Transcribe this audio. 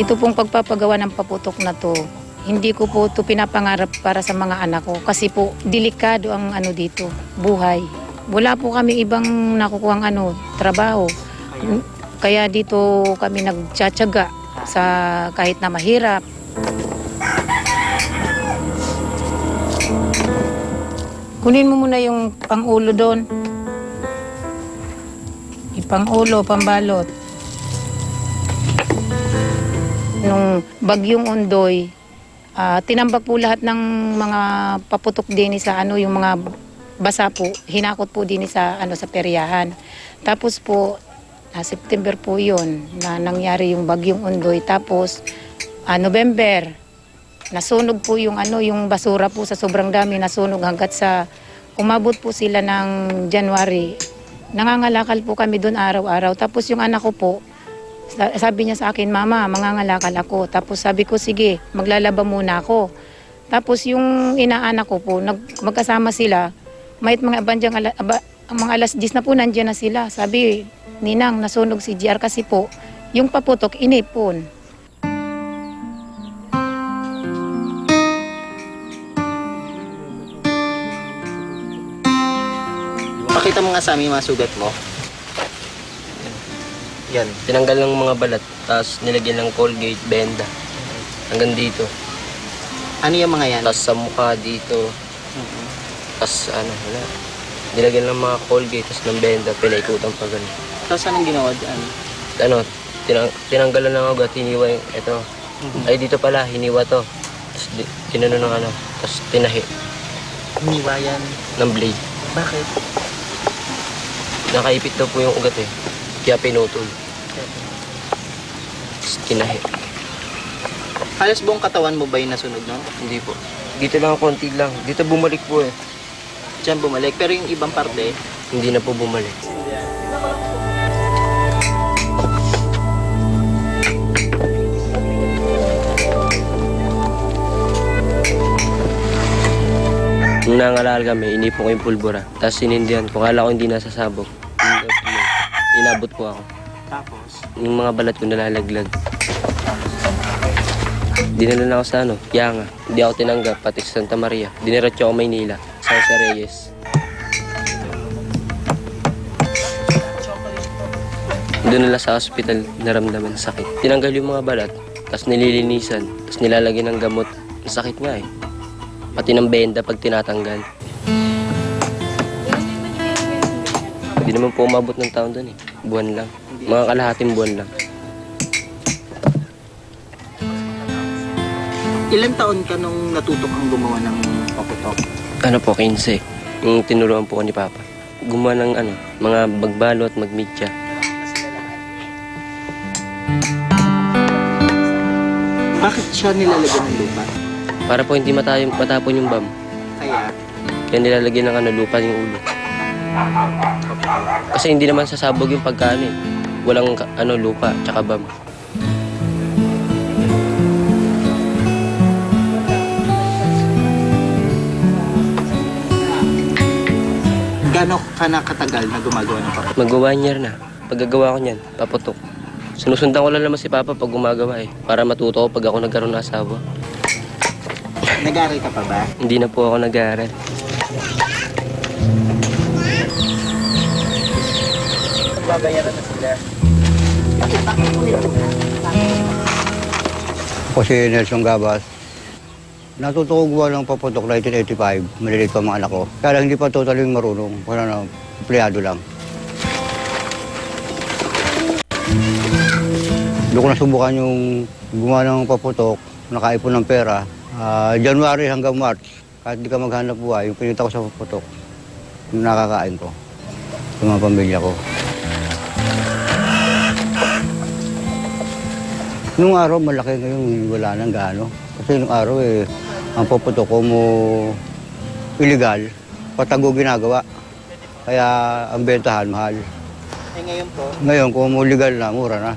Ito pong pagpapagawa ng paputok na to, hindi ko po ito pinapangarap para sa mga anak ko kasi po delikado ang ano dito, buhay. Wala po kami ibang nakukuhang ano, trabaho. Kaya dito kami nagtsatsaga sa kahit na mahirap. Kunin mo muna yung pang-ulo doon. Yung pang-ulo, pambalot. Nung bagyong undoy, ah, tinambak po lahat ng mga paputok din sa ano, yung mga basa po, hinakot po din sa ano sa peryahan. Tapos po, ah, September po yun na nangyari yung bagyong undoy. Tapos, ah, November, nasunog po yung ano yung basura po sa sobrang dami nasunog hanggat sa umabot po sila ng January nangangalakal po kami doon araw-araw tapos yung anak ko po sabi niya sa akin mama mangangalakal ako. Tapos sabi ko sige maglalaba muna ako. Tapos yung inaanak ko po nag, magkasama sila may mga bandyang ala, aba, mga alas 10 na po nandiyan na sila. Sabi ninang nasunog si GR kasi po yung paputok inipon. Pakita mo nga sa amin mga sugat mo. Yan. Tinanggal ng mga balat, tapos nilagyan ng Colgate, benda. Hanggang dito. Ano yung mga yan? Tapos sa mukha dito, Mhm. tapos ano, wala. Nilagyan ng mga Colgate, tapos ng benda, pinaikutan pa ganun. Tapos anong ginawa dyan? Ano, tinang tinanggalan ng ugat, hiniwa yung, ito. Ay, dito pala, hiniwa to. Tapos di, tinano ng ano, tapos tinahi Hiniwa yan. ng blade. Bakit? Nakaipit daw po yung ugat eh. Kaya pinutol. Tapos tinahi. Halos buong katawan mo ba yung nasunog no? Hindi po. Dito lang, konti lang. Dito bumalik po eh. Diyan bumalik. Pero yung ibang parte, Hindi na po bumalik. Nung nangalal kami, inipon ko yung pulbura. Tapos sinindihan ko. Kala ko hindi nasasabog. Inabot po ako. tapos, Yung mga balat ko nalalaglag. Dinala na ako sa ano, Yanga. Hindi ako tinanggap, pati sa Santa Maria. Diniretso ako Maynila, sa Jose Reyes. Doon nila sa hospital naramdaman sakit. Tinanggal yung mga balat, tapos nililinisan, tapos nilalagyan ng gamot. Ang sakit nga eh. Pati ng benda pag tinatanggal. Hindi naman po umabot ng taon doon eh. Buwan lang. Mga kalahating buwan lang. ilang taon ka nung natutok ang gumawa ng paputok? Ano po, 15. Yung tinuruan po ko ni Papa. Gumawa ng ano, mga bagbalot, magmidya. Bakit siya nilalagyan ng lupa? Para po hindi matayong, matapon yung bam. Kaya, Kaya nilalagyan ng ano, lupa yung ulo. Kasi hindi naman sasabog yung pagkaano eh. Walang ano, lupa, tsaka bam. gano'n ka na katagal na gumagawa ng paputok? Mag one year na. Paggagawa ko niyan, paputok. Sinusundan ko lang naman si Papa pag gumagawa eh. Para matuto ko pag ako nagkaroon ng asawa. Nag-aaral ka pa ba? Hindi na po ako nag-aaral. Babayaran na sila. Ako si Nelson Gabas. Natuto ko gawa ng paputok 1985. Maliliit pa mga anak ko. Kaya lang hindi pa totally marunong. Wala na, empleyado lang. Doon ko nasubukan yung gumawa ng paputok, nakaipon ng pera. Ah, January hanggang March, kahit di ka maghanap buhay, yung pinita ko sa paputok, yung nakakain ko. Sa mga pamilya ko. Nung araw malaki ngayon, wala nang gaano. Kasi nung araw eh, ang paputok ko mo illegal, patago ginagawa. Kaya ang bentahan mahal. Eh ngayon po, Ngayon kung mo legal na, mura na.